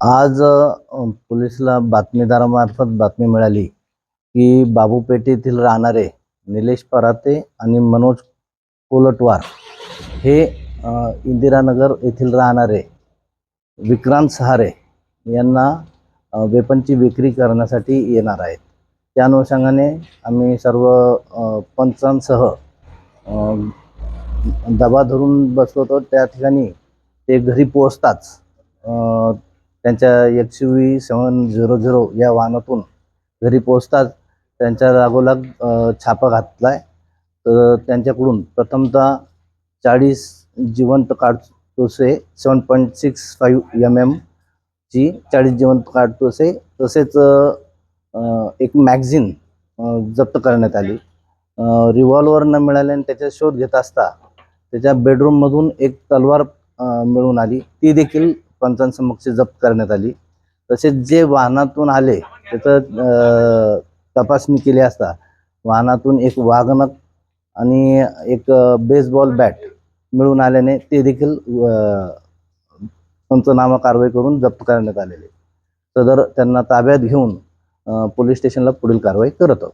आज पोलिसला बातमीदारामार्फत बातमी मिळाली की बाबूपेठ येथील राहणारे निलेश पराते आणि मनोज कोलटवार हे इंदिरानगर येथील राहणारे विक्रांत सहारे यांना वेपनची विक्री करण्यासाठी येणार आहेत. त्या अनुषंगाने आम्ही सर्व पंचांसह दबा धरून बसलो होतो. त्या ठिकाणी ते घरी पोहोचताच त्यांच्या X U V seven zero zero या वाहनातून घरी पोहोचताच त्यांच्या जागोलाग छापा घातला आहे तर त्यांच्याकडून प्रथमतः चाळीस जिवंत काडतुसे seven point six five M एमची चाळीस जिवंत काडतुसे. तसेच एक मॅगझिन जप्त करण्यात आली. रिव्हॉल्वर न मिळाल्याने त्याचा शोध घेत असता त्याच्या बेडरूममधून एक तलवार मिळून आली. ती देखील पंचांसमक्ष जप्त करण्यात आली. तसेच जे वाहनातून आले त्याचं तपासणी केली असता वाहनातून एक वाघनक आणि एक बेसबॉल बॅट मिळून आल्याने ते देखील पंचनामा कारवाई करून जप्त करण्यात आलेले. सदर त्यांना ताब्यात घेऊन पोलीस स्टेशनला पुढील कारवाई करत आहोत.